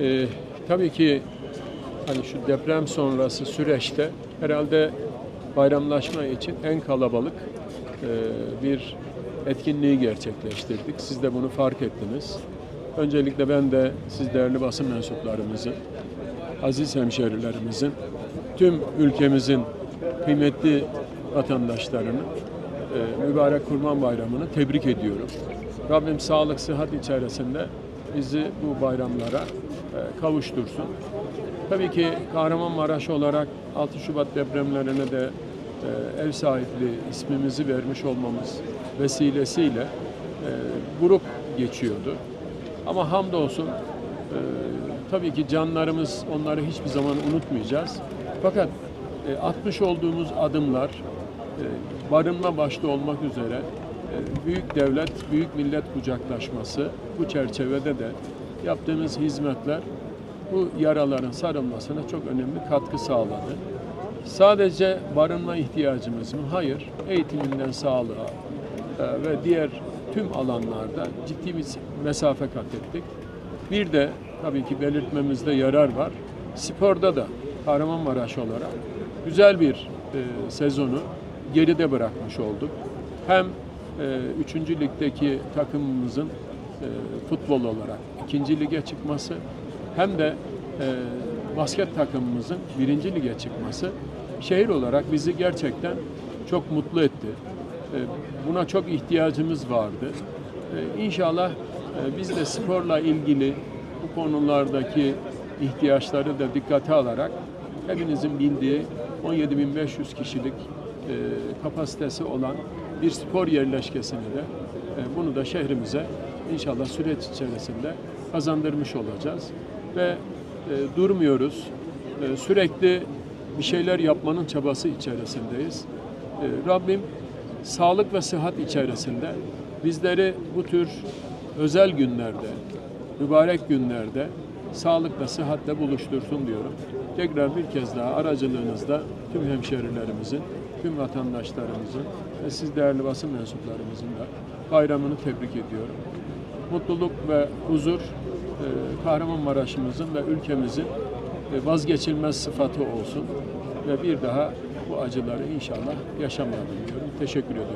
Ee, tabii ki hani şu deprem sonrası süreçte herhalde bayramlaşma için en kalabalık e, bir etkinliği gerçekleştirdik. Siz de bunu fark ettiniz. Öncelikle ben de siz değerli basın mensuplarımızın, aziz hemşerilerimizin, tüm ülkemizin kıymetli vatandaşlarını e, mübarek Kurban Bayramı'nı tebrik ediyorum. Rabbim sağlık, sıhhat içerisinde bizi bu bayramlara e, kavuştursun. Tabii ki Kahramanmaraş olarak 6 Şubat depremlerine de e, ev sahipliği ismimizi vermiş olmamız vesilesiyle e, grup geçiyordu. Ama hamdolsun e, tabii ki canlarımız onları hiçbir zaman unutmayacağız. Fakat e, atmış olduğumuz adımlar e, barınma başta olmak üzere e, büyük devlet, büyük millet kucaklaşması bu çerçevede de yaptığımız hizmetler bu yaraların sarılmasına çok önemli katkı sağladı. Sadece barınma ihtiyacımız mı? Hayır. Eğitiminden sağlığa e, ve diğer tüm alanlarda ciddi bir mesafe kat ettik. Bir de tabii ki belirtmemizde yarar var. Sporda da Kahramanmaraş olarak güzel bir e, sezonu geride bırakmış olduk. Hem e, 3. ligdeki takımımızın e, futbol olarak 2. lige çıkması hem de e, basket takımımızın 1. lige çıkması şehir olarak bizi gerçekten çok mutlu etti. E, buna çok ihtiyacımız vardı. E, İnşallah e, biz de sporla ilgili bu konulardaki ihtiyaçları da dikkate alarak hepinizin bildiği 17.500 kişilik e, kapasitesi olan bir spor yerleşkesini de e, bunu da şehrimize inşallah süreç içerisinde kazandırmış olacağız ve e, durmuyoruz. E, sürekli bir şeyler yapmanın çabası içerisindeyiz. E, Rabbim sağlık ve sıhhat içerisinde bizleri bu tür özel günlerde, mübarek günlerde sağlıkla, sıhhatle buluştursun diyorum. Tekrar bir kez daha aracılığınızda tüm hemşerilerimizin, tüm vatandaşlarımızın ve siz değerli basın mensuplarımızın da bayramını tebrik ediyorum. Mutluluk ve huzur Kahramanmaraş'ımızın ve ülkemizin e, vazgeçilmez sıfatı olsun ve bir daha bu acıları inşallah yaşamayalım diyorum. Teşekkür ediyorum.